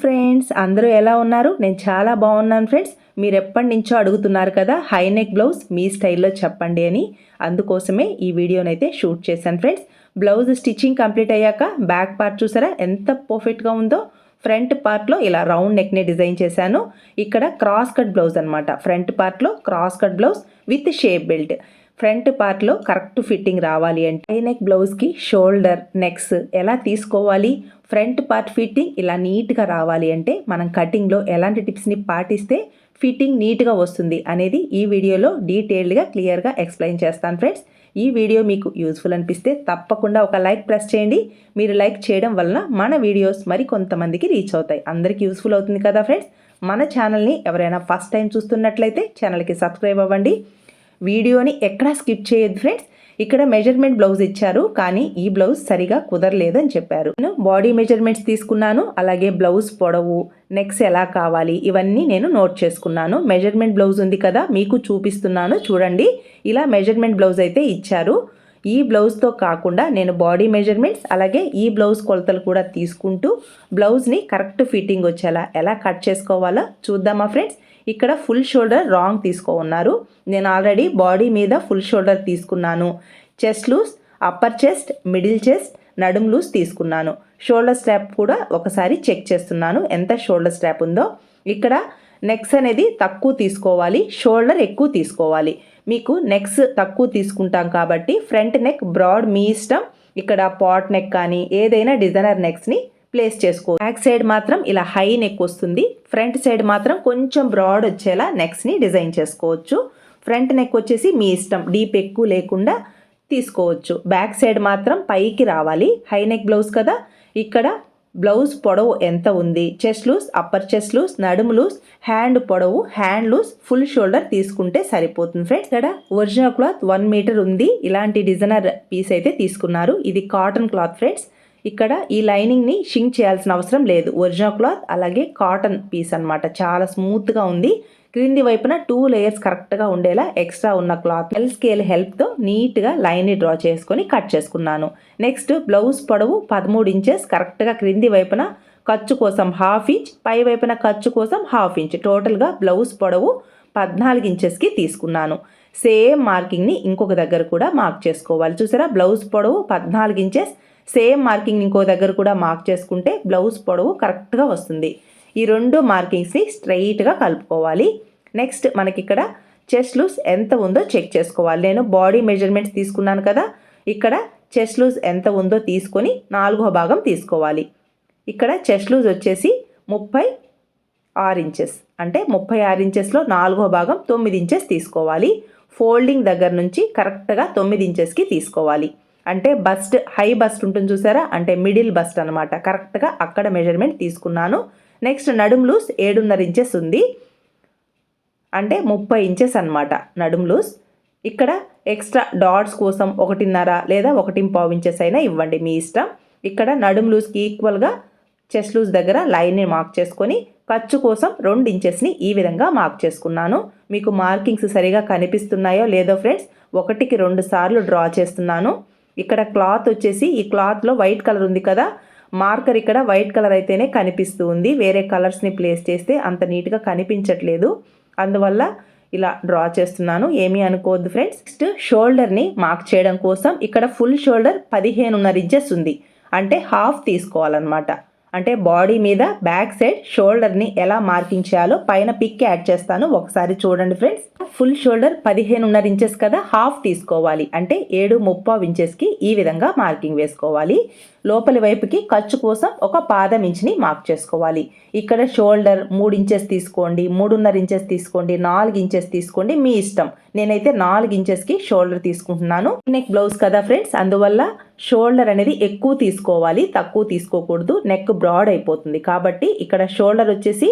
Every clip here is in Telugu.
ఫ్రెండ్స్ అందరూ ఎలా ఉన్నారు? నేను చాలా బాగున్నాను ఫ్రెండ్స్. మీరు ఎప్పటి నుంచో అడుగుతున్నారు కదా హై నెక్ బ్లౌజ్ మీ స్టైల్లో చెప్పండి అని. అందుకోసమే ఈ వీడియోనైతే షూట్ చేశాను ఫ్రెండ్స్. బ్లౌజ్ స్టిచ్చింగ్ కంప్లీట్ అయ్యాక బ్యాక్ పార్ట్ చూసారా? ఎంత పర్ఫెక్ట్గా ఉందో. ఫ్రంట్ పార్ట్లో ఇలా రౌండ్ నెక్ని డిజైన్ చేశాను. ఇక్కడ క్రాస్ కట్ బ్లౌజ్ అనమాట ఫ్రంట్ పార్ట్లో cross cut blouse with shape belt front పార్ట్లో కరెక్ట్ ఫిట్టింగ్ రావాలి అంటే హై నెక్ బ్లౌజ్కి షోల్డర్ నెక్స్ ఎలా తీసుకోవాలి? ఫ్రంట్ పార్ట్ ఫిట్టింగ్ ఇలా నీట్గా రావాలి అంటే మనం కటింగ్లో ఎలాంటి టిప్స్ని పాటిస్తే ఫిట్టింగ్ నీట్గా వస్తుంది అనేది ఈ వీడియోలో డీటెయిల్డ్గా క్లియర్గా ఎక్స్ప్లెయిన్ చేస్తాను ఫ్రెండ్స్. ఈ వీడియో మీకు యూస్ఫుల్ అనిపిస్తే తప్పకుండా ఒక లైక్ ప్రెస్ చేయండి. మీరు లైక్ చేయడం వలన మన వీడియోస్ మరి కొంతమందికి రీచ్ అవుతాయి. అందరికీ యూస్ఫుల్ అవుతుంది కదా ఫ్రెండ్స్? మన ఛానల్ని ఎవరైనా ఫస్ట్ టైం చూస్తున్నట్లయితే ఛానల్కి సబ్స్క్రైబ్ అవ్వండి. వీడియోని ఎక్కడా స్కిప్ చేయదు ఫ్రెండ్స్. ఇక్కడ మెజర్మెంట్ బ్లౌజ్ ఇచ్చారు కానీ ఈ బ్లౌజ్ సరిగా కుదరలేదని చెప్పారు. నేను బాడీ మెజర్మెంట్స్ తీసుకున్నాను అలాగే బ్లౌజ్ పొడవు నెక్స్ ఎలా కావాలి ఇవన్నీ నేను నోట్ చేసుకున్నాను. మెజర్మెంట్ బ్లౌజ్ ఉంది కదా మీకు చూపిస్తున్నాను చూడండి. ఇలా మెజర్మెంట్ బ్లౌజ్ అయితే ఇచ్చారు. ఈ బ్లౌజ్తో కాకుండా నేను బాడీ మెజర్మెంట్స్ అలాగే ఈ బ్లౌజ్ కొలతలు కూడా తీసుకుంటూ బ్లౌజ్ని కరెక్ట్ ఫిట్టింగ్ వచ్చేలా ఎలా కట్ చేసుకోవాలో చూద్దామా ఫ్రెండ్స్. ఇక్కడ ఫుల్ షోల్డర్ రాంగ్ తీసుకో ఉన్నారు నేను ఆల్రెడీ బాడీ మీద ఫుల్ షోల్డర్ తీసుకున్నాను. Chest loose upper chest middle chest నడుం లూస్ తీసుకున్నాను. షోల్డర్ స్ట్రాప్ కూడా ఒకసారి చెక్ చేస్తున్నాను. ఎంత షోల్డర్ స్ట్రాప్ ఉందో. ఇక్కడ నెక్స్ అనేది తక్కువ తీసుకోవాలి. షోల్డర్ ఎక్కువ తీసుకోవాలి. మీకు నెక్స్ తక్కువ తీసుకుంటాం కాబట్టి ఫ్రంట్ నెక్ బ్రాడ్ మీ ఇష్టం. ఇక్కడ పాట్ నెక్ కానీ ఏదైనా డిజైనర్ నెక్స్ని ప్లేస్ చేసుకో. బ్యాక్ సైడ్ మాత్రం ఇలా హై నెక్ వస్తుంది. ఫ్రంట్ సైడ్ మాత్రం కొంచెం బ్రాడ్ వచ్చేలా నెక్స్ని డిజైన్ చేసుకోవచ్చు. ఫ్రంట్ నెక్ వచ్చేసి మీ ఇష్టం. డీప్ ఎక్కువ లేకుండా తీసుకోవచ్చు. బ్యాక్ సైడ్ మాత్రం పైకి రావాలి. హై నెక్ బ్లౌజ్ కదా. ఇక్కడ బ్లౌజ్ పొడవు ఎంత ఉంది? Chest loose upper chest loose నడుము లూస్ హ్యాండ్ పొడవు హ్యాండ్ లూస్ ఫుల్ షోల్డర్ తీసుకుంటే సరిపోతుంది ఫ్రెండ్స్ ఇక్కడ ఒరిజినల్ క్లాత్ వన్ మీటర్ ఉంది. ఇలాంటి డిజైనర్ పీస్ అయితే తీసుకున్నారు. ఇది కాటన్ క్లాత్ ఫ్రెండ్స్ ఇక్కడ ఈ లైనింగ్ని షింక్ చేయాల్సిన అవసరం లేదు. ఒరిజినల్ క్లాత్ అలాగే కాటన్ పీస్ అనమాట చాలా స్మూత్గా ఉంది. క్రింది వైపున టూ లేయర్స్ కరెక్ట్గా ఉండేలా ఎక్స్ట్రా ఉన్న క్లాత్ ఎల్ స్కేల్ హెల్ప్తో నీట్గా లైన్ని డ్రా చేసుకొని కట్ చేసుకున్నాను. నెక్స్ట్ బ్లౌజ్ పొడవు పదమూడు ఇంచెస్ కరెక్ట్గా క్రింది వైపున ఖర్చు కోసం హాఫ్ ఇంచ్ పై వైపున ఖర్చు కోసం హాఫ్ ఇంచ్. టోటల్గా బ్లౌజ్ పొడవు పద్నాలుగు ఇంచెస్కి తీసుకున్నాను. సేమ్ మార్కింగ్ని ఇంకొక దగ్గర కూడా మార్క్ చేసుకోవాలి. చూసారా? బ్లౌజ్ పొడవు పద్నాలుగు ఇంచెస్ సేమ్ మార్కింగ్ ఇంకో దగ్గర కూడా మార్క్ చేసుకుంటే బ్లౌజ్ పొడవు కరెక్ట్గా వస్తుంది. ఈ రెండు మార్కింగ్స్ని స్ట్రైట్గా కలుపుకోవాలి. నెక్స్ట్ మనకి ఇక్కడ చెస్ట్ లూస్ ఎంత ఉందో చెక్ చేసుకోవాలి. నేను బాడీ మెజర్మెంట్స్ తీసుకున్నాను కదా ఇక్కడ చెస్ట్ లూజ్ ఎంత ఉందో తీసుకొని నాలుగో భాగం తీసుకోవాలి. ఇక్కడ చెస్ట్ లూజ్ వచ్చేసి ముప్పై ఆరు ఇంచెస్ అంటే ముప్పై ఆరు ఇంచెస్లో నాలుగో భాగం తొమ్మిది ఇంచెస్ తీసుకోవాలి. ఫోల్డింగ్ దగ్గర నుంచి కరెక్ట్గా తొమ్మిది ఇంచెస్కి తీసుకోవాలి. అంటే బస్ట్ హై బస్ట్ ఉంటుంది చూసారా? అంటే మిడిల్ బస్ట్ అనమాట కరెక్ట్గా అక్కడ మెజర్మెంట్ తీసుకున్నాను. నెక్స్ట్ నడుం లూస్ ఏడున్నర ఇంచెస్ ఉంది. అంటే ముప్పై ఇంచెస్ అనమాట నడుం లూస్ ఇక్కడ ఎక్స్ట్రా డాట్స్ కోసం ఒకటిన్నర లేదా ఒకటి పావు ఇంచెస్ అయినా ఇవ్వండి మీ ఇష్టం. ఇక్కడ నడుం లూస్కి ఈక్వల్గా చెస్ట్ లూస్ దగ్గర లైన్ని మార్క్ చేసుకొని ఖర్చు కోసం రెండు ఇంచెస్ని ఈ విధంగా మార్క్ చేసుకున్నాను. మీకు మార్కింగ్స్ సరిగా కనిపిస్తున్నాయో లేదో ఫ్రెండ్స్ ఒకటికి రెండు సార్లు డ్రా చేస్తున్నాను. ఇక్కడ క్లాత్ వచ్చేసి ఈ క్లాత్లో వైట్ కలర్ ఉంది కదా. మార్కర్ ఇక్కడ వైట్ కలర్ అయితేనే కనిపిస్తూ ఉంది. వేరే కలర్స్ని ప్లేస్ చేస్తే అంత నీట్గా కనిపించట్లేదు. అందువల్ల ఇలా డ్రా చేస్తున్నాను. ఏమీ అనుకోవద్దు ఫ్రెండ్స్. నెక్స్ట్ షోల్డర్ని మార్క్ చేయడం కోసం ఇక్కడ ఫుల్ షోల్డర్ పదిహేనున్నర ఇంచెస్ ఉంది. అంటే హాఫ్ తీసుకోవాలన్నమాట. అంటే బాడీ మీద బ్యాక్ సైడ్ షోల్డర్ని ఎలా మార్కింగ్ చేయాలో పైన పిక్ యాడ్ చేస్తాను. ఒకసారి చూడండి ఫ్రెండ్స్. ఫుల్ షోల్డర్ పదిహేనున్నర ఇంచెస్ కదా హాఫ్ తీసుకోవాలి. అంటే ఏడు ముప్పావు ఇంచెస్కి ఈ విధంగా మార్కింగ్ వేసుకోవాలి. లోపలి వైపుకి ఖర్చు కోసం ఒక పాదం ఇంచుని మార్క్ చేసుకోవాలి. ఇక్కడ షోల్డర్ మూడు ఇంచెస్ తీసుకోండి మూడున్నర ఇంచెస్ తీసుకోండి నాలుగు ఇంచెస్ తీసుకోండి మీ ఇష్టం. నేనైతే నాలుగు ఇంచెస్కి షోల్డర్ తీసుకుంటున్నాను. నెక్ బ్లౌజ్ కదా ఫ్రెండ్స్? అందువల్ల షోల్డర్ అనేది ఎక్కువ తీసుకోవాలి తక్కువ తీసుకోకూడదు. నెక్ బ్రాడ్ అయిపోతుంది. కాబట్టి ఇక్కడ షోల్డర్ వచ్చేసి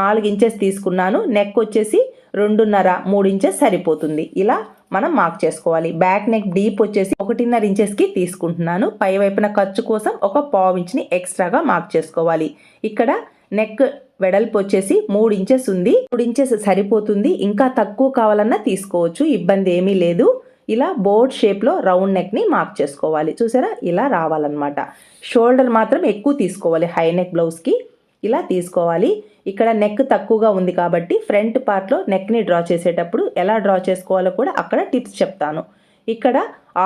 నాలుగు ఇంచెస్ తీసుకున్నాను. నెక్ వచ్చేసి రెండున్నర మూడు ఇంచెస్ సరిపోతుంది. ఇలా మనం మార్క్ చేసుకోవాలి. బ్యాక్ నెక్ డీప్ వచ్చేసి ఒకటిన్నర ఇంచెస్కి తీసుకుంటున్నాను. పై వైపున ఖర్చు కోసం ఒక పావు ఇంచ్ని ఎక్స్ట్రాగా మార్క్ చేసుకోవాలి. ఇక్కడ నెక్ వెడల్పు వచ్చేసి మూడు ఇంచెస్ ఉంది. మూడు ఇంచెస్ సరిపోతుంది. ఇంకా తక్కువ కావాలన్నా తీసుకోవచ్చు. ఇబ్బంది ఏమీ లేదు. ఇలా బోర్డ్ షేప్లో రౌండ్ నెక్ని మార్క్ చేసుకోవాలి. చూసారా? ఇలా రావాలన్నమాట. షోల్డర్ మాత్రం ఎక్కువ తీసుకోవాలి. హై నెక్ బ్లౌజ్కి ఇలా తీసుకోవాలి. ఇక్కడ నెక్ తక్కువగా ఉంది కాబట్టి ఫ్రంట్ పార్ట్లో నెక్ని డ్రా చేసేటప్పుడు ఎలా డ్రా చేసుకోవాలో కూడా అక్కడ టిప్స్ చెప్తాను. ఇక్కడ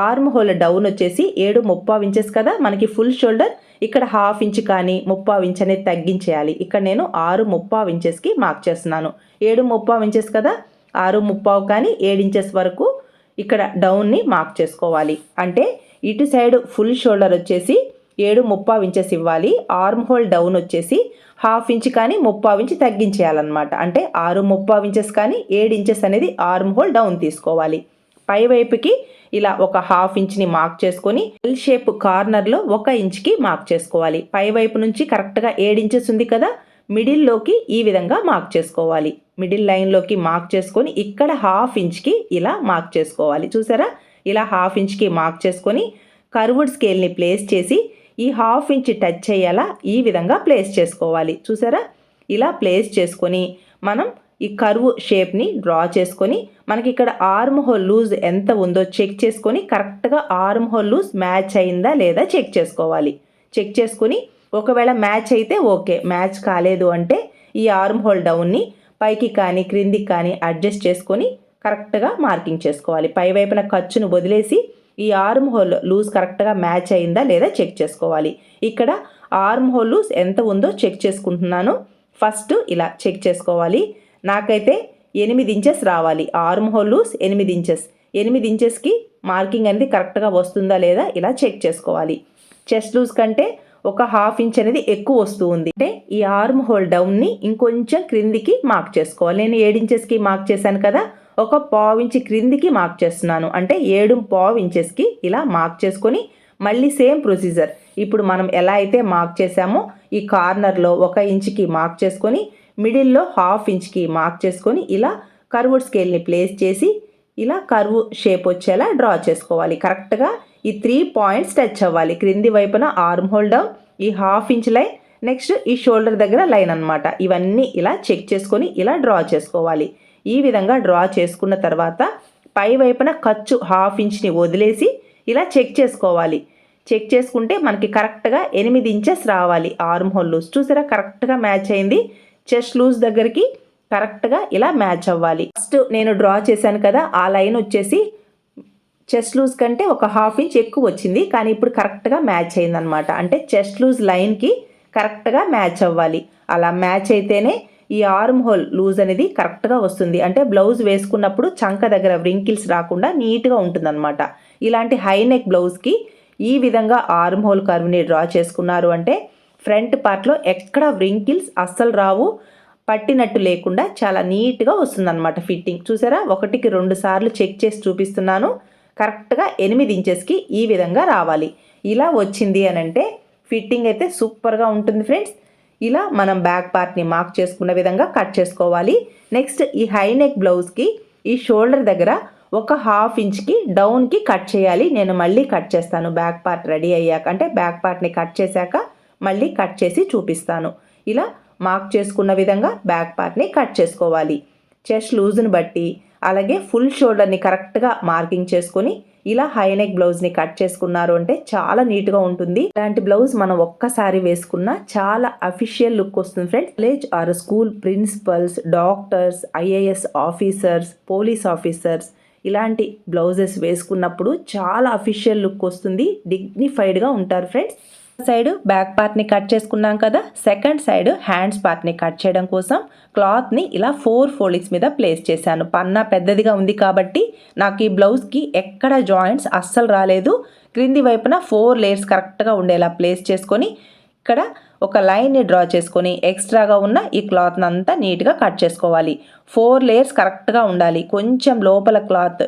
ఆర్మ్ హోల్ డౌన్ వచ్చేసి ఏడు ముప్పావు ఇంచెస్ కదా మనకి ఫుల్ షోల్డర్ ఇక్కడ హాఫ్ ఇంచ్ కానీ ముప్పావు ఇంచ్ అనేది తగ్గించేయాలి. ఇక్కడ నేను ఆరు ముప్పావు ఇంచెస్కి మార్క్ చేస్తున్నాను. ఏడు ముప్పావు ఇంచెస్ కదా ఆరు ముప్పావు కానీ ఏడు ఇంచెస్ వరకు ఇక్కడ డౌన్ని మార్క్ చేసుకోవాలి. అంటే ఇటు సైడ్ ఫుల్ షోల్డర్ వచ్చేసి ఏడు ముప్పావు ఇంచెస్ ఇవ్వాలి. ఆర్మ్ హోల్ డౌన్ వచ్చేసి హాఫ్ ఇంచ్ కానీ ముప్పావు ఇంచ్ తగ్గించేయాలన్నమాట. అంటే ఆరు ముప్పావు ఇంచెస్ కానీ ఏడు ఇంచెస్ అనేది ఆర్మ్ హోల్ డౌన్ తీసుకోవాలి. పై వైపుకి ఇలా ఒక హాఫ్ ఇంచ్ని మార్క్ చేసుకొని ఎల్ షేప్ కార్నర్లో ఒక ఇంచ్కి మార్క్ చేసుకోవాలి. పై వైపు నుంచి కరెక్ట్గా ఏడు ఇంచెస్ ఉంది కదా మిడిల్లోకి ఈ విధంగా మార్క్ చేసుకోవాలి. మిడిల్ లైన్లోకి మార్క్ చేసుకొని ఇక్కడ హాఫ్ ఇంచ్కి ఇలా మార్క్ చేసుకోవాలి. చూసారా? ఇలా హాఫ్ ఇంచ్కి మార్క్ చేసుకొని కర్వుడ్ స్కేల్ని ప్లేస్ చేసి ఈ హాఫ్ ఇంచ్ టచ్ అయ్యేలా ఈ విధంగా ప్లేస్ చేసుకోవాలి. చూసారా? ఇలా ప్లేస్ చేసుకొని మనం ఈ కర్వ్ షేప్ని డ్రా చేసుకొని మనకి ఇక్కడ ఆర్మ్ హోల్ లూజ్ ఎంత ఉందో చెక్ చేసుకొని కరెక్ట్గా ఆర్మ్ హోల్ లూజ్ మ్యాచ్ అయిందా లేదా చెక్ చేసుకోవాలి. చెక్ చేసుకొని ఒకవేళ మ్యాచ్ అయితే ఓకే. మ్యాచ్ కాలేదు అంటే ఈ ఆర్మ్ హోల్ డౌన్ని పైకి కానీ క్రిందికి కానీ అడ్జస్ట్ చేసుకొని కరెక్ట్గా మార్కింగ్ చేసుకోవాలి. పై వైపున ఖర్చును వదిలేసి ఈ ఆర్మ్ హోల్ లూజ్ కరెక్ట్గా మ్యాచ్ అయిందా లేదా చెక్ చేసుకోవాలి. ఇక్కడ ఆర్మ్ హోల్ లూజ్ ఎంత ఉందో చెక్ చేసుకుంటున్నాను. ఫస్ట్ ఇలా చెక్ చేసుకోవాలి. నాకైతే ఎనిమిది ఇంచెస్ రావాలి. ఆర్మ్ హోల్ లూజ్ ఎనిమిది ఇంచెస్. ఎనిమిది ఇంచెస్కి మార్కింగ్ అనేది కరెక్ట్గా వస్తుందా లేదా ఇలా చెక్ చేసుకోవాలి. చెస్ట్ లూజ్ కంటే ఒక హాఫ్ ఇంచ్ అనేది ఎక్కువ వస్తూ ఉంది అంటే ఈ ఆర్మ్ హోల్ డౌన్ని ఇంకొంచెం క్రిందికి మార్క్ చేసుకోవాలి. నేను ఏడు ఇంచెస్కి మార్క్ చేశాను కదా. ఒక పావు క్రిందికి మార్క్ చేస్తున్నాను. అంటే ఏడు పావు ఇంచెస్కి ఇలా మార్క్ చేసుకొని మళ్ళీ సేమ్ ప్రొసీజర్. ఇప్పుడు మనం ఎలా అయితే మార్క్ చేసామో ఈ కార్నర్లో ఒక ఇంచ్కి మార్క్ చేసుకొని మిడిల్లో హాఫ్ ఇంచ్కి మార్క్ చేసుకొని ఇలా కర్వుడ్ స్కేల్ని ప్లేస్ చేసి ఇలా కర్వ్ షేప్ వచ్చేలా డ్రా చేసుకోవాలి. కరెక్ట్గా ఈ త్రీ పాయింట్స్ టచ్ అవ్వాలి. క్రింది వైపున ఆర్మ్ హోల్డ్ డౌన్ ఈ హాఫ్ ఇంచ్ లైన్ నెక్స్ట్ ఈ షోల్డర్ దగ్గర లైన్ అనమాట ఇవన్నీ ఇలా చెక్ చేసుకొని ఇలా డ్రా చేసుకోవాలి. ఈ విధంగా డ్రా చేసుకున్న తర్వాత పై వైపున ఖర్చు హాఫ్ ఇంచ్ని వదిలేసి ఇలా చెక్ చేసుకోవాలి. చెక్ చేసుకుంటే మనకి కరెక్ట్గా ఎనిమిది ఇంచెస్ రావాలి. Arm hole loose. చూసారా? కరెక్ట్గా మ్యాచ్ అయింది. చెస్ట్ లూజ్ దగ్గరికి కరెక్ట్గా ఇలా మ్యాచ్ అవ్వాలి. ఫస్ట్ నేను డ్రా చేశాను కదా ఆ లైన్ వచ్చేసి చెస్ట్ లూజ్ కంటే ఒక హాఫ్ ఇంచ్ ఎక్కువ వచ్చింది. కానీ ఇప్పుడు కరెక్ట్గా మ్యాచ్ అయిందనమాట అంటే చెస్ట్ లూజ్ లైన్కి కరెక్ట్గా మ్యాచ్ అవ్వాలి. అలా మ్యాచ్ అయితేనే ఈ ఆర్మ్ హోల్ లూజ్ అనేది కరెక్ట్గా వస్తుంది. అంటే బ్లౌజ్ వేసుకున్నప్పుడు చంక దగ్గర వ్రింకిల్స్ రాకుండా నీట్గా ఉంటుందన్నమాట. ఇలాంటి హై నెక్ బ్లౌజ్కి ఈ విధంగా ఆర్మ్ హోల్ కర్వ్ని డ్రా చేసుకున్నారు అంటే ఫ్రంట్ పార్ట్లో ఎక్కడ వ్రింకిల్స్ అస్సలు రావు పట్టినట్టు లేకుండా చాలా నీట్గా వస్తుందన్నమాట ఫిట్టింగ్. చూసారా? ఒకటికి రెండు సార్లు చెక్ చేసి చూపిస్తున్నాను. కరెక్ట్గా ఎనిమిది ఇంచెస్కి ఈ విధంగా రావాలి. ఇలా వచ్చింది అని అంటే ఫిట్టింగ్ అయితే సూపర్గా ఉంటుంది ఫ్రెండ్స్. ఇలా మనం బ్యాక్ పార్ట్ని మార్క్ చేసుకున్న విధంగా కట్ చేసుకోవాలి. నెక్స్ట్ ఈ హై నెక్ బ్లౌజ్కి ఈ షోల్డర్ దగ్గర ఒక హాఫ్ ఇంచ్కి డౌన్కి కట్ చేయాలి. నేను మళ్ళీ కట్ చేస్తాను. బ్యాక్ పార్ట్ రెడీ అయ్యాక అంటే బ్యాక్ పార్ట్ని కట్ చేశాక మళ్ళీ కట్ చేసి చూపిస్తాను. ఇలా మార్క్ చేసుకున్న విధంగా బ్యాక్ పార్ట్ని కట్ చేసుకోవాలి. చెస్ట్ లూజ్ని బట్టి అలాగే ఫుల్ షోల్డర్ని కరెక్ట్గా మార్కింగ్ చేసుకొని ఇలా హైనెక్ బ్లౌజ్ని కట్ చేసుకున్నారు అంటే చాలా నీట్గా ఉంటుంది. ఇలాంటి బ్లౌజ్ మనం ఒక్కసారి వేసుకున్నా చాలా అఫీషియల్ లుక్ వస్తుంది friends college or school principals doctors IAS officers police officers ఇలాంటి బ్లౌజెస్ వేసుకున్నప్పుడు చాలా అఫీషియల్ లుక్ వస్తుంది. డిగ్నిఫైడ్గా ఉంటారు ఫ్రెండ్స్ సైడ్ బ్యాక్ పార్ట్ని కట్ చేసుకున్నాం కదా. సెకండ్ సైడ్ హ్యాండ్స్ పార్ట్ని కట్ చేయడం కోసం క్లాత్ని ఇలా ఫోర్ ఫోల్డింగ్స్ మీద ప్లేస్ చేశాను. పన్నా పెద్దదిగా ఉంది కాబట్టి నాకు ఈ బ్లౌజ్కి ఎక్కడ జాయింట్స్ అస్సలు రాలేదు. క్రింది వైపున ఫోర్ లేయర్స్ కరెక్ట్గా ఉండేలా ప్లేస్ చేసుకొని ఇక్కడ ఒక లైన్ని డ్రా చేసుకొని ఎక్స్ట్రాగా ఉన్న ఈ క్లాత్ని అంతా నీట్గా కట్ చేసుకోవాలి. ఫోర్ లేయర్స్ కరెక్ట్గా ఉండాలి. కొంచెం లోపల క్లాత్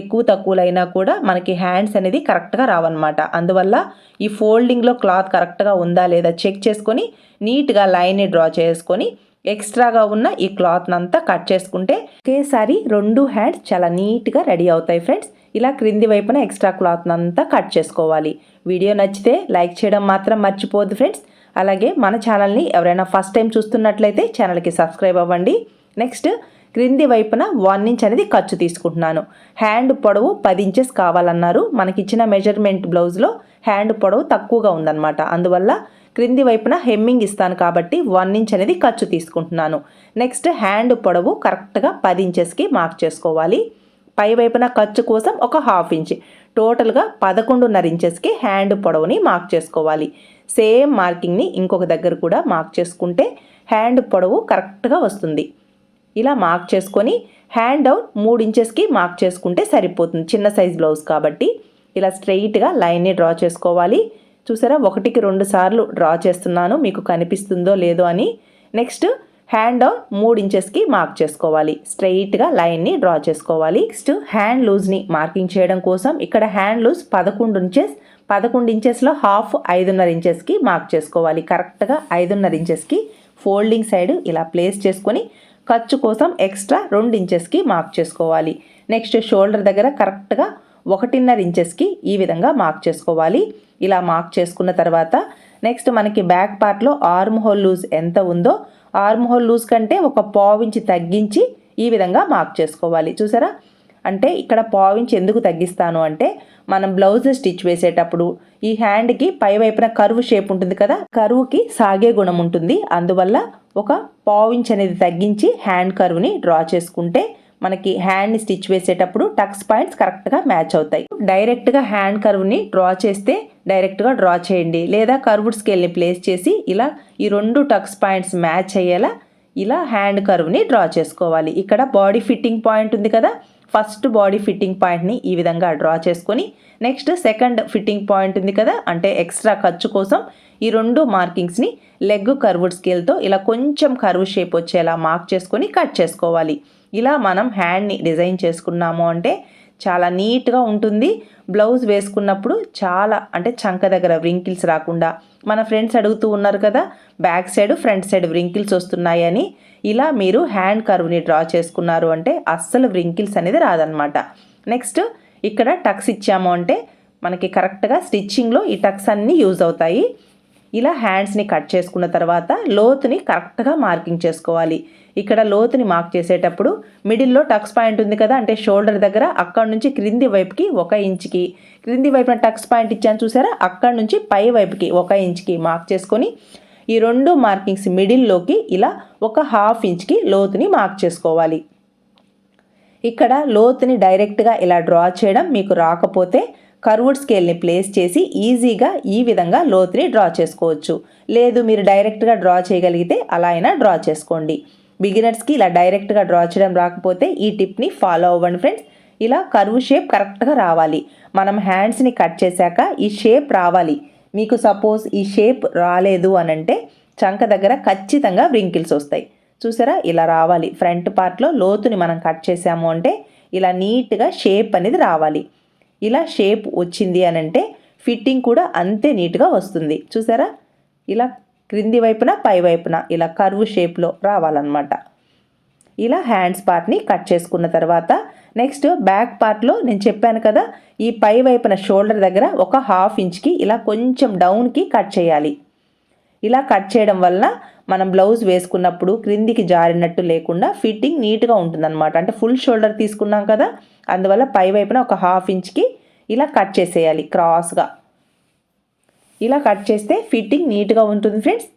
ఎక్కువ తక్కువలైనా కూడా మనకి హ్యాండ్స్ అనేది కరెక్ట్గా రావన్నమాట. అందువల్ల ఈ ఫోల్డింగ్లో క్లాత్ కరెక్ట్గా ఉందా లేదా చెక్ చేసుకొని నీట్గా లైన్ని డ్రా చేసుకొని ఎక్స్ట్రాగా ఉన్న ఈ క్లాత్ని అంతా కట్ చేసుకుంటే ఒకేసారి రెండు హ్యాండ్స్ చాలా నీట్గా రెడీ అవుతాయి ఫ్రెండ్స్. ఇలా క్రింది వైపున ఎక్స్ట్రా క్లాత్ని అంతా కట్ చేసుకోవాలి. వీడియో నచ్చితే లైక్ చేయడం మాత్రం మర్చిపోద్దు ఫ్రెండ్స్. అలాగే మన ఛానల్ని ఎవరైనా ఫస్ట్ టైం చూస్తున్నట్లయితే ఛానల్కి సబ్స్క్రైబ్ అవ్వండి. నెక్స్ట్ క్రింది వైపున వన్ ఇంచ్ అనేది ఖర్చు తీసుకుంటున్నాను. హ్యాండ్ పొడవు పది ఇంచెస్ కావాలన్నారు. మనకి ఇచ్చిన మెజర్మెంట్ బ్లౌజ్లో హ్యాండ్ పొడవు తక్కువగా ఉందన్నమాట. అందువల్ల క్రింది వైపున హెమ్మింగ్ ఇస్తాను కాబట్టి వన్ ఇంచ్ అనేది ఖర్చు తీసుకుంటున్నాను. నెక్స్ట్ హ్యాండ్ పొడవు కరెక్ట్గా పది ఇంచెస్కి మార్క్ చేసుకోవాలి. పై వైపున ఖర్చు కోసం ఒక హాఫ్ ఇంచ్ టోటల్గా పదకొండున్నర ఇంచెస్కి హ్యాండ్ పొడవుని మార్క్ చేసుకోవాలి. సేమ్ మార్కింగ్ని ఇంకొక దగ్గర కూడా మార్క్ చేసుకుంటే హ్యాండ్ పొడవు కరెక్ట్గా వస్తుంది. ఇలా మార్క్ చేసుకొని హ్యాండ్ డౌన్ మూడు ఇంచెస్కి మార్క్ చేసుకుంటే సరిపోతుంది. చిన్న సైజ్ బ్లౌజ్ కాబట్టి ఇలా స్ట్రెయిట్గా లైన్ని డ్రా చేసుకోవాలి. చూసారా? ఒకటికి రెండు సార్లు డ్రా చేస్తున్నాను. మీకు కనిపిస్తుందో లేదో అని. నెక్స్ట్ హ్యాండ్ డౌన్ మూడు ఇంచెస్కి మార్క్ చేసుకోవాలి. స్ట్రెయిట్గా లైన్ని డ్రా చేసుకోవాలి. నెక్స్ట్ హ్యాండ్ లూజ్ని మార్కింగ్ చేయడం కోసం ఇక్కడ హ్యాండ్ లూజ్ పదకొండు ఇంచెస్ పదకొండు ఇంచెస్లో హాఫ్ ఐదున్నర ఇంచెస్కి మార్క్ చేసుకోవాలి. కరెక్ట్గా ఐదున్నర ఇంచెస్కి ఫోల్డింగ్ సైడ్ ఇలా ప్లేస్ చేసుకొని ఖర్చు కోసం ఎక్స్ట్రా రెండు ఇంచెస్కి మార్క్ చేసుకోవాలి. నెక్స్ట్ షోల్డర్ దగ్గర కరెక్ట్గా ఒకటిన్నర ఇంచెస్కి ఈ విధంగా మార్క్ చేసుకోవాలి. ఇలా మార్క్ చేసుకున్న తర్వాత నెక్స్ట్ మనకి బ్యాక్ పార్ట్లో ఆర్మ్ హోల్ లూజ్ ఎంత ఉందో ఆర్మ్ హోల్ లూజ్ కంటే ఒక పావించి తగ్గించి ఈ విధంగా మార్క్ చేసుకోవాలి. చూసారా? అంటే ఇక్కడ పావించి ఎందుకు తగ్గిస్తాను అంటే మనం బ్లౌజ్ స్టిచ్ వేసేటప్పుడు ఈ హ్యాండ్కి పై వైపున కరువు షేప్ ఉంటుంది కదా కరువుకి సాగే గుణం ఉంటుంది. అందువల్ల ఒక పావుంచ్ అనేది తగ్గించి హ్యాండ్ కరువుని డ్రా చేసుకుంటే మనకి హ్యాండ్ని స్టిచ్ వేసేటప్పుడు టక్స్ పాయింట్స్ కరెక్ట్గా మ్యాచ్ అవుతాయి. డైరెక్ట్గా హ్యాండ్ కర్వ్ని డ్రా చేస్తే డైరెక్ట్గా డ్రా చేయండి. లేదా కర్వ్డ్ స్కేల్ని ప్లేస్ చేసి ఇలా ఈ రెండు టక్స్ పాయింట్స్ మ్యాచ్ అయ్యేలా ఇలా హ్యాండ్ కర్వ్ని డ్రా చేసుకోవాలి. ఇక్కడ బాడీ ఫిట్టింగ్ పాయింట్ ఉంది కదా ఫస్ట్ బాడీ ఫిట్టింగ్ పాయింట్ని ఈ విధంగా డ్రా చేసుకొని నెక్స్ట్ సెకండ్ ఫిట్టింగ్ పాయింట్ ఉంది కదా అంటే ఎక్స్ట్రా ఖర్చు కోసం ఈ రెండు మార్కింగ్స్ని లెగ్ కర్వ్డ్ స్కేల్తో ఇలా కొంచెం కర్వ్ షేప్ వచ్చేలా మార్క్ చేసుకొని కట్ చేసుకోవాలి. ఇలా మనం హ్యాండ్ని డిజైన్ చేసుకున్నాము అంటే చాలా నీట్గా ఉంటుంది. బ్లౌజ్ వేసుకున్నప్పుడు చాలా అంటే చంక దగ్గర వ్రింకిల్స్ రాకుండా మన ఫ్రెండ్స్ అడుగుతూ ఉన్నారు కదా back side front side wrinkles వస్తున్నాయని. ఇలా మీరు హ్యాండ్ కర్వ్ని డ్రా చేసుకున్నారు అంటే అస్సలు వ్రింకిల్స్ అనేది రాదనమాట నెక్స్ట్ ఇక్కడ టక్స్ ఇచ్చాము అంటే మనకి కరెక్ట్గా స్టిచ్చింగ్లో ఈ టక్స్ అన్నీ యూజ్ అవుతాయి. ఇలా హ్యాండ్స్ని కట్ చేసుకున్న తర్వాత లోతుని కరెక్ట్గా మార్కింగ్ చేసుకోవాలి. ఇక్కడ లోతుని మార్క్ చేసేటప్పుడు మిడిల్లో టక్స్ పాయింట్ ఉంది కదా అంటే షోల్డర్ దగ్గర అక్కడ నుంచి క్రింది వైపుకి ఒక ఇంచ్కి. క్రింది వైపున టక్స్ పాయింట్ ఇచ్చాను చూసారా? అక్కడ నుంచి పై వైపుకి ఒక ఇంచ్కి మార్క్ చేసుకొని ఈ రెండు మార్కింగ్స్ మిడిల్లోకి ఇలా ఒక హాఫ్ ఇంచ్కి లోతుని మార్క్ చేసుకోవాలి. ఇక్కడ లోతుని డైరెక్ట్గా ఇలా డ్రా చేయడం మీకు రాకపోతే కర్వుడ్ స్కేల్ని ప్లేస్ చేసి ఈజీగా ఈ విధంగా లోతుని డ్రా చేసుకోవచ్చు. లేదు మీరు డైరెక్ట్గా డ్రా చేయగలిగితే అలా అయినా డ్రా చేసుకోండి. బిగినర్స్కి ఇలా డైరెక్ట్గా డ్రా చేయడం రాకపోతే ఈ టిప్ని ఫాలో అవ్వండి ఫ్రెండ్స్. ఇలా కర్వ్ షేప్ కరెక్ట్గా రావాలి. మనం హ్యాండ్స్ని కట్ చేశాక ఈ షేప్ రావాలి. మీకు సపోజ్ ఈ షేప్ రాలేదు అని అంటే చంక దగ్గర ఖచ్చితంగా వ్రింకిల్స్ వస్తాయి. చూసారా? ఇలా రావాలి. ఫ్రంట్ పార్ట్లో లోతుని మనం కట్ చేసాము అంటే ఇలా నీట్గా షేప్ అనేది రావాలి. ఇలా షేప్ వచ్చింది అని అంటే ఫిట్టింగ్ కూడా అంతే నీట్గా వస్తుంది. చూసారా? ఇలా క్రింది వైపున పై వైపున ఇలా కర్వ్ షేప్లో రావాలన్నమాట. ఇలా హ్యాండ్స్ పార్ట్ని కట్ చేసుకున్న తర్వాత నెక్స్ట్ బ్యాక్ పార్ట్లో నేను చెప్పాను కదా ఈ పై వైపున షోల్డర్ దగ్గర ఒక హాఫ్ ఇంచ్కి ఇలా కొంచెం డౌన్కి కట్ చేయాలి. ఇలా కట్ చేయడం వల్ల మనం బ్లౌజ్ వేసుకున్నప్పుడు క్రిందికి జారినట్టు లేకుండా ఫిట్టింగ్ నీట్గా ఉంటుందన్నమాట. అంటే ఫుల్ షోల్డర్ తీసుకున్నాం కదా అందువల్ల పై వైపున ఒక హాఫ్ ఇంచ్కి ఇలా కట్ చేసేయాలి క్రాస్గా ఇలా కట్ చేస్తే ఫిట్టింగ్ నీట్గా ఉంటుంది ఫ్రెండ్స్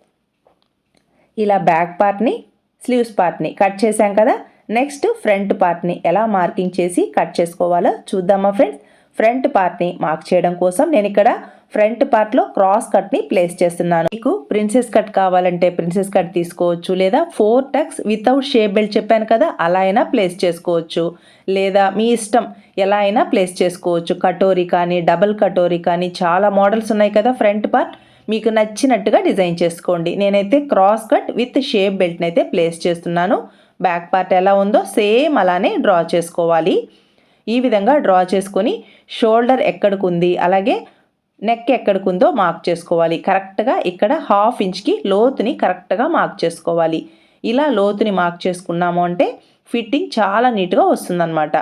ఇలా బ్యాక్ పార్ట్ని స్లీవ్స్ పార్ట్ని కట్ చేసాం కదా నెక్స్ట్ ఫ్రంట్ పార్ట్ని ఎలా మార్కింగ్ చేసి కట్ చేసుకోవాలో చూద్దామా ఫ్రెండ్స్. ఫ్రంట్ పార్ట్ని మార్క్ చేయడం కోసం నేను ఇక్కడ ఫ్రంట్ పార్ట్లో క్రాస్ కట్ని ప్లేస్ చేస్తున్నాను. మీకు ప్రిన్సెస్ కట్ కావాలంటే ప్రిన్సెస్ కట్ తీసుకోవచ్చు లేదా four tucks without shape belt చెప్పాను కదా అలా అయినా ప్లేస్ చేసుకోవచ్చు. లేదా మీ ఇష్టం ఎలా అయినా ప్లేస్ చేసుకోవచ్చు. కటోరీ కానీ డబల్ కటోరీ కానీ చాలా మోడల్స్ ఉన్నాయి కదా ఫ్రంట్ పార్ట్. మీకు నచ్చినట్టుగా డిజైన్ చేసుకోండి. నేనైతే క్రాస్ కట్ విత్ షేప్ బెల్ట్ని అయితే ప్లేస్ చేస్తున్నాను. బ్యాక్ పార్ట్ ఎలా ఉందో సేమ్ అలానే డ్రా చేసుకోవాలి. ఈ విధంగా డ్రా చేసుకొని షోల్డర్ ఎక్కడికి అలాగే నెక్ ఎక్కడికుందో మార్క్ చేసుకోవాలి. కరెక్ట్గా ఇక్కడ హాఫ్ ఇంచ్కి లోతుని కరెక్ట్గా మార్క్ చేసుకోవాలి. ఇలా లోతుని మార్క్ చేసుకున్నాము అంటే ఫిట్టింగ్ చాలా నీట్గా వస్తుందన్నమాట.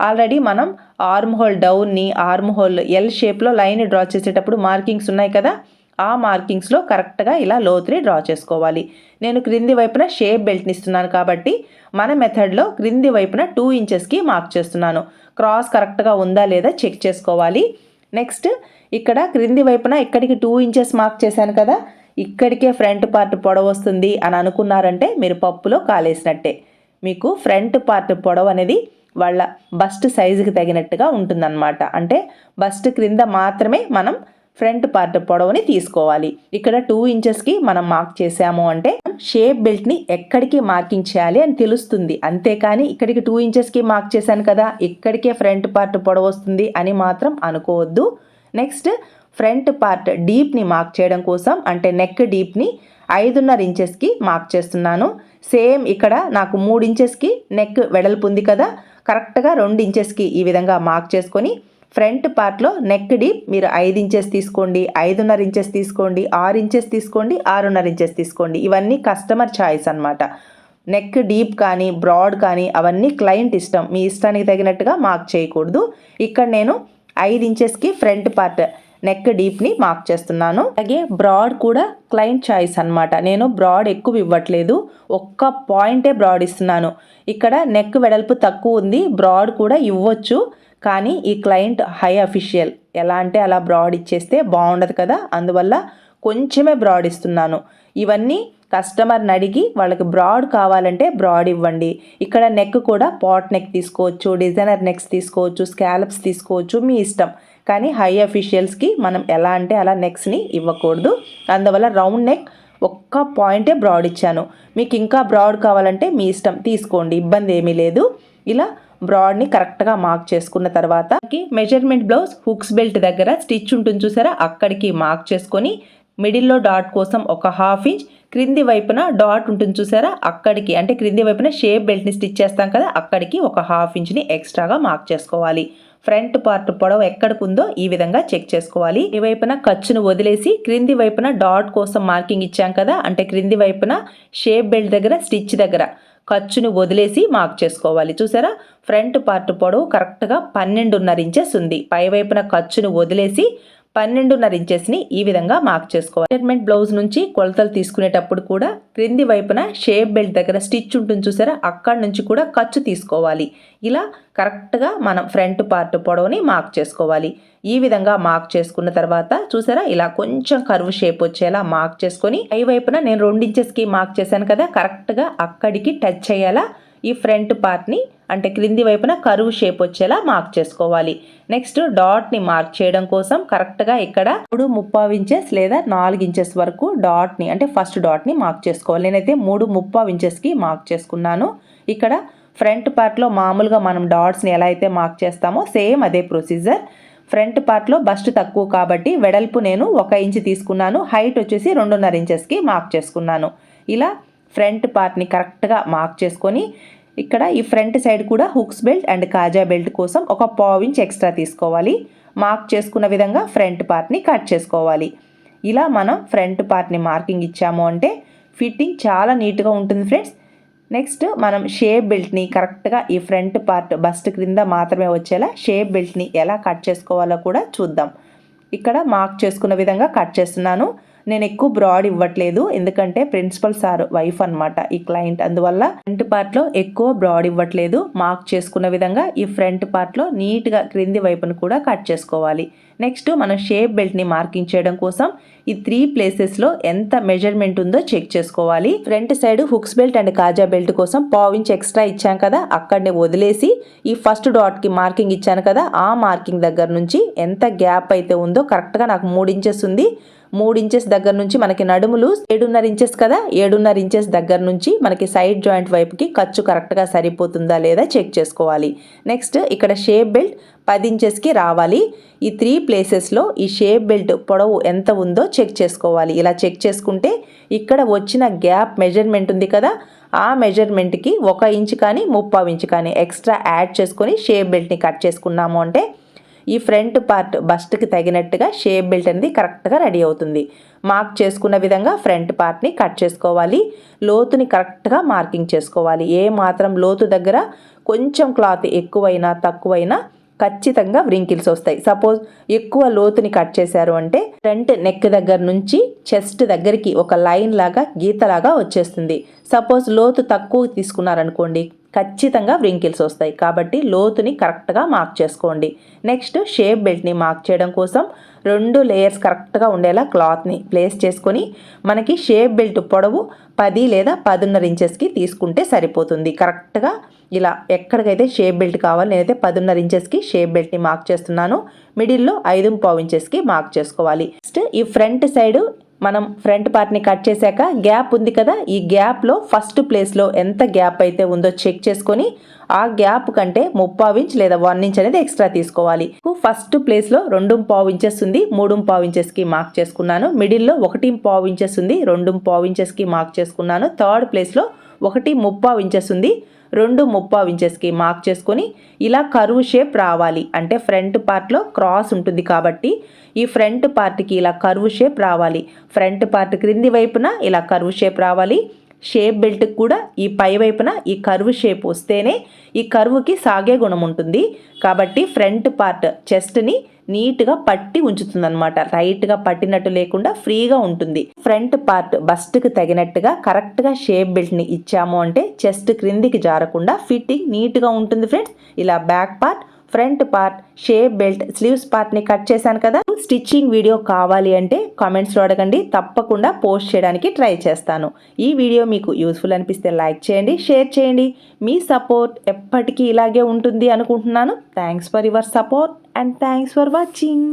ఆల్రెడీ మనం ఆర్మ్ హోల్ డౌన్ని ఆర్మ్ హోల్ ఎల్ షేప్లో లైన్ డ్రా చేసేటప్పుడు మార్కింగ్స్ ఉన్నాయి కదా ఆ మార్కింగ్స్లో కరెక్ట్గా ఇలా లోతుని డ్రా చేసుకోవాలి. నేను క్రింది వైపున షేప్ బెల్ట్ని ఇస్తున్నాను కాబట్టి మన మెథడ్లో క్రింది వైపున టూ ఇంచెస్కి మార్క్ చేస్తున్నాను. క్రాస్ కరెక్ట్గా ఉందా లేదా చెక్ చేసుకోవాలి. నెక్స్ట్ ఇక్కడ క్రింది వైపున ఇక్కడికి టూ ఇంచెస్ మార్క్ చేశాను కదా ఇక్కడికే ఫ్రంట్ పార్ట్ పొడవు వస్తుంది అని అనుకున్నారంటే మీరు పప్పులో కాలేసినట్టే. మీకు ఫ్రంట్ పార్ట్ పొడవు అనేది వాళ్ళ బస్ట్ సైజుకి తగినట్టుగా ఉంటుందన్నమాట. అంటే బస్ట్ క్రింద మాత్రమే మనం ఫ్రంట్ పార్ట్ పొడవుని తీసుకోవాలి. ఇక్కడ టూ ఇంచెస్కి మనం మార్క్ చేసాము అంటే షేప్ బెల్ట్ని ఎక్కడికి మార్కింగ్ చేయాలి అని తెలుస్తుంది. అంతేకాని ఇక్కడికి టూ ఇంచెస్కి మార్క్ చేశాను కదా ఇక్కడికే ఫ్రంట్ పార్ట్ పొడవు వస్తుంది అని మాత్రం అనుకోవద్దు. నెక్స్ట్ ఫ్రంట్ పార్ట్ డీప్ని మార్క్ చేయడం కోసం అంటే నెక్ డీప్ని ఐదున్నర ఇంచెస్కి మార్క్ చేస్తున్నాను. సేమ్ ఇక్కడ నాకు మూడు ఇంచెస్కి నెక్ వెడల్పు ఉంది కదా కరెక్ట్గా రెండు ఇంచెస్కి ఈ విధంగా మార్క్ చేసుకొని ఫ్రంట్ పార్ట్లో నెక్ డీప్ మీరు ఐదు ఇంచెస్ తీసుకోండి ఐదున్నర ఇంచెస్ తీసుకోండి ఆరు ఇంచెస్ తీసుకోండి ఆరున్నర ఇంచెస్ తీసుకోండి. ఇవన్నీ కస్టమర్ ఛాయిస్ అనమాట నెక్ డీప్ కానీ బ్రాడ్ కానీ అవన్నీ క్లయింట్ ఇష్టం. మీ ఇష్టానికి తగినట్టుగా మార్క్ చేయకూడదు. ఇక్కడ నేను ఐదు ఇంచెస్కి ఫ్రంట్ పార్ట్ నెక్ డీప్ని మార్క్ చేస్తున్నాను. అలాగే బ్రాడ్ కూడా క్లయింట్ చాయిస్ అనమాట నేను బ్రాడ్ ఎక్కువ ఇవ్వట్లేదు. ఒక్క పాయింటే బ్రాడ్ ఇస్తున్నాను. ఇక్కడ నెక్ వెడల్పు తక్కువ ఉంది. బ్రాడ్ కూడా ఇవ్వచ్చు. కానీ ఈ క్లయింట్ హై అఫీషియల్. ఎలా అంటే అలా బ్రాడ్ ఇచ్చేస్తే బాగుండదు కదా? అందువల్ల కొంచెమే బ్రాడ్ ఇస్తున్నాను. ఇవన్నీ కస్టమర్ని అడిగి వాళ్ళకి బ్రాడ్ కావాలంటే బ్రాడ్ ఇవ్వండి. ఇక్కడ నెక్ కూడా పాట్ నెక్ తీసుకోవచ్చు డిజైనర్ నెక్స్ తీసుకోవచ్చు స్కాలప్స్ తీసుకోవచ్చు మీ ఇష్టం. కానీ హై అఫీషియల్స్కి మనం ఎలా అంటే అలా నెక్స్ని ఇవ్వకూడదు. అందువల్ల రౌండ్ నెక్ ఒక్క పాయింటే బ్రాడ్ ఇచ్చాను. మీకు ఇంకా బ్రాడ్ కావాలంటే మీ ఇష్టం. తీసుకోండి ఇబ్బంది ఏమీ లేదు. ఇలా బ్రాడ్ని కరెక్ట్గా మార్క్ చేసుకున్న తర్వాత మెజర్మెంట్ బ్లౌజ్ హుక్స్ బెల్ట్ దగ్గర స్టిచ్ ఉంటుంది చూసారా? అక్కడికి మార్క్ చేసుకొని మిడిల్లో డాట్ కోసం ఒక హాఫ్ ఇంచ్ క్రింది వైపున డాట్ ఉంటుంది చూసారా? అక్కడికి అంటే క్రింది వైపున షేప్ బెల్ట్ని స్టిచ్ చేస్తాం కదా అక్కడికి ఒక హాఫ్ ఇంచ్ని ఎక్స్ట్రాగా మార్క్ చేసుకోవాలి. ఫ్రంట్ పార్ట్ పొడవు ఎక్కడికి ఉందో ఈ విధంగా చెక్ చేసుకోవాలి. ఈ వైపున ఖర్చును వదిలేసి క్రింది వైపున డాట్ కోసం మార్కింగ్ ఇచ్చాం కదా అంటే క్రింది వైపున షేప్ బెల్ట్ దగ్గర స్టిచ్ దగ్గర. ఖర్చును వదిలేసి మార్క్ చేసుకోవాలి. చూసారా? ఫ్రంట్ పార్ట్ పొడవు కరెక్ట్గా పన్నెండున్నర ఇంచెస్ ఉంది. పైవైపున ఖర్చును వదిలేసి పన్నెండున్నర ఇంచెస్ని ఈ విధంగా మార్క్ చేసుకోవాలి. మెజర్మెంట్ బ్లౌజ్ నుంచి కొలతలు తీసుకునేటప్పుడు కూడా క్రింది వైపున షేప్ బెల్ట్ దగ్గర స్టిచ్ ఉంటుంది చూసారా? అక్కడ నుంచి కూడా ఖర్చు తీసుకోవాలి. ఇలా కరెక్ట్గా మనం ఫ్రంట్ పార్ట్ పొడవుని మార్క్ చేసుకోవాలి. ఈ విధంగా మార్క్ చేసుకున్న తర్వాత చూసారా? ఇలా కొంచెం కరువు షేప్ వచ్చేలా మార్క్ చేసుకొని పై వైపున నేను రెండు ఇంచెస్కి మార్క్ చేశాను కదా? కరెక్ట్గా అక్కడికి టచ్ అయ్యేలా ఈ ఫ్రంట్ పార్ట్ని అంటే క్రింది వైపున కరువు షేప్ వచ్చేలా మార్క్ చేసుకోవాలి. నెక్స్ట్ డాట్ని మార్క్ చేయడం కోసం కరెక్ట్గా ఇక్కడ మూడు ముప్పావు ఇంచెస్ లేదా నాలుగు ఇంచెస్ వరకు డాట్ని అంటే ఫస్ట్ డాట్ని మార్క్ చేసుకోవాలి. నేనైతే మూడు ముప్పావు ఇంచెస్కి మార్క్ చేసుకున్నాను. ఇక్కడ ఫ్రంట్ పార్ట్లో మామూలుగా మనం డాట్స్ని ఎలా అయితే మార్క్ చేస్తామో సేమ్ అదే ప్రొసీజర్. ఫ్రంట్ పార్ట్లో బస్ట్ తక్కువ కాబట్టి వెడల్పు నేను ఒక ఇంచ్ తీసుకున్నాను. హైట్ వచ్చేసి రెండున్నర ఇంచెస్కి మార్క్ చేసుకున్నాను. ఇలా ఫ్రంట్ పార్ట్ని కరెక్ట్గా మార్క్ చేసుకొని ఇక్కడ ఈ ఫ్రంట్ సైడ్ కూడా హుక్స్ బెల్ట్ అండ్ కాజా బెల్ట్ కోసం ఒక పావు ఇంచ్ ఎక్స్ట్రా తీసుకోవాలి. మార్క్ చేసుకున్న విధంగా ఫ్రంట్ పార్ట్ని కట్ చేసుకోవాలి. ఇలా మనం ఫ్రంట్ పార్ట్ని మార్కింగ్ ఇచ్చాము అంటే ఫిట్టింగ్ చాలా నీట్గా ఉంటుంది ఫ్రెండ్స్. నెక్స్ట్ మనం షేప్ బెల్ట్ని కరెక్ట్గా ఈ ఫ్రంట్ పార్ట్ బస్ట్ క్రింద మాత్రమే వచ్చేలా షేప్ బెల్ట్ని ఎలా కట్ చేసుకోవాలో కూడా చూద్దాం. ఇక్కడ మార్క్ చేసుకున్న విధంగా కట్ చేస్తున్నాను. నేను ఎక్కువ బ్రాడ్ ఇవ్వట్లేదు. ఎందుకంటే ప్రిన్సిపల్ సార్ వైఫ్ అనమాట ఈ క్లయింట్ అందువల్ల ఫ్రంట్ పార్ట్లో ఎక్కువ బ్రాడ్ ఇవ్వట్లేదు. మార్క్ చేసుకున్న విధంగా ఈ ఫ్రంట్ పార్ట్లో నీట్గా క్రింది వైపును కూడా కట్ చేసుకోవాలి. నెక్స్ట్ మనం షేప్ బెల్ట్ని మార్కింగ్ చేయడం కోసం ఈ త్రీ ప్లేసెస్లో ఎంత మెజర్మెంట్ ఉందో చెక్ చేసుకోవాలి. Front side hooks belt and kaja belt కోసం పావించ్ ఎక్స్ట్రా ఇచ్చాం కదా అక్కడనే వదిలేసి ఈ ఫస్ట్ డాట్కి మార్కింగ్ ఇచ్చాను కదా ఆ మార్కింగ్ దగ్గర నుంచి ఎంత గ్యాప్ అయితే ఉందో కరెక్ట్గా నాకు మూడు ఇంచెస్ ఉంది. మూడు ఇంచెస్ దగ్గర నుంచి మనకి నడుములు ఏడున్నర ఇంచెస్ కదా? ఏడున్నర ఇంచెస్ దగ్గర నుంచి మనకి సైడ్ జాయింట్ వైపుకి ఖర్చు కరెక్ట్గా సరిపోతుందా లేదా చెక్ చేసుకోవాలి. నెక్స్ట్ ఇక్కడ షేప్ బెల్ట్ పది ఇంచెస్కి రావాలి. ఈ త్రీ ప్లేసెస్లో ఈ షేప్ బెల్ట్ పొడవు ఎంత ఉందో చెక్ చేసుకోవాలి. ఇలా చెక్ చేసుకుంటే ఇక్కడ వచ్చిన గ్యాప్ మెజర్మెంట్ ఉంది కదా? ఆ మెజర్మెంట్కి ఒక ఇంచ్ కానీ ముప్పావు ఇంచ్ కానీ ఎక్స్ట్రా యాడ్ చేసుకొని షేప్ బెల్ట్ని కట్ చేసుకున్నాము అంటే ఈ ఫ్రంట్ పార్ట్ బస్ట్కి తగినట్టుగా షేప్ బెల్ట్ అనేది కరెక్ట్గా రెడీ అవుతుంది. మార్క్ చేసుకున్న విధంగా ఫ్రంట్ పార్ట్ని కట్ చేసుకోవాలి. లోతుని కరెక్ట్గా మార్కింగ్ చేసుకోవాలి. ఏ మాత్రం లోతు దగ్గర కొంచెం క్లాత్ ఎక్కువైనా తక్కువైనా ఖచ్చితంగా వ్రింకిల్స్ వస్తాయి. సపోజ్ ఎక్కువ లోతుని కట్ చేశారు అంటే ఫ్రంట్ నెక్ దగ్గర నుంచి చెస్ట్ దగ్గరికి ఒక లైన్ లాగా గీతలాగా వచ్చేస్తుంది. సపోజ్ లోతు తక్కువ తీసుకున్నారనుకోండి ఖచ్చితంగా వ్రింకిల్స్ వస్తాయి. కాబట్టి లోతుని కరెక్ట్గా మార్క్ చేసుకోండి. నెక్స్ట్ షేప్ బెల్ట్ని మార్క్ చేయడం కోసం రెండు లేయర్స్ కరెక్ట్గా ఉండేలా క్లాత్ని ప్లేస్ చేసుకొని మనకి షేప్ బెల్ట్ పొడవు పది లేదా పదిన్నర ఇంచెస్కి తీసుకుంటే సరిపోతుంది. కరెక్ట్గా ఇలా ఎక్కడికైతే షేప్ బెల్ట్ కావాలి నేనైతే పదిన్నర ఇంచెస్కి షేప్ బెల్ట్ని మార్క్ చేస్తున్నాను. మిడిల్లో ఐదు పావు ఇంచెస్కి మార్క్ చేసుకోవాలి. నెక్స్ట్ ఈ ఫ్రంట్ సైడ్ మనం ఫ్రంట్ పార్ట్ని కట్ చేశాక గ్యాప్ ఉంది కదా ఈ గ్యాప్లో ఫస్ట్ ప్లేస్లో ఎంత గ్యాప్ అయితే ఉందో చెక్ చేసుకొని ఆ గ్యాప్ కంటే ముప్పావు ఇంచ్ లేదా వన్ ఇంచ్ అనేది ఎక్స్ట్రా తీసుకోవాలి. ఫస్ట్ ప్లేస్లో రెండు పావు ఇంచెస్ ఉంది మూడు పావు ఇంచెస్కి మార్క్ చేసుకున్నాను. మిడిల్లో ఒకటి పావు ఇంచెస్ ఉంది రెండు పావు ఇంచెస్కి మార్క్ చేసుకున్నాను. థర్డ్ ప్లేస్లో ఒకటి ముప్పావు ఇంచెస్ ఉంది రెండు ముప్పావు ఇంచెస్కి మార్క్ చేసుకొని ఇలా కరువు షేప్ రావాలి. అంటే ఫ్రంట్ పార్ట్లో క్రాస్ ఉంటుంది కాబట్టి ఈ ఫ్రంట్ పార్ట్కి ఇలా కరువు షేప్ రావాలి. ఫ్రంట్ పార్ట్ క్రింది వైపున ఇలా కరువు షేప్ రావాలి. షేప్ బెల్ట్కి కూడా ఈ పై వైపున ఈ కరువు షేప్ వస్తేనే ఈ కరువుకి సాగే గుణం ఉంటుంది. కాబట్టి ఫ్రంట్ పార్ట్ చెస్ట్ని నీట్గా పట్టి ఉంచుతుంది అనమాట రైట్గా పట్టినట్టు లేకుండా ఫ్రీగా ఉంటుంది. ఫ్రంట్ పార్ట్ బస్ట్కి తగినట్టుగా కరెక్ట్గా షేప్ బెల్ట్ని ఇచ్చాము అంటే చెస్ట్ క్రిందికి జారకుండా ఫిట్టింగ్ నీట్గా ఉంటుంది ఫ్రెండ్స్. ఇలా back part front part shape belt sleeves పార్ట్ని కట్ చేశాను కదా. స్టిచ్చింగ్ వీడియో కావాలి అంటే కామెంట్స్లో అడగండి. తప్పకుండా పోస్ట్ చేయడానికి ట్రై చేస్తాను. ఈ వీడియో మీకు యూస్ఫుల్ అనిపిస్తే లైక్ చేయండి షేర్ చేయండి. మీ సపోర్ట్ ఎప్పటికీ ఇలాగే ఉంటుంది అనుకుంటున్నాను. Thanks for your support and thanks for watching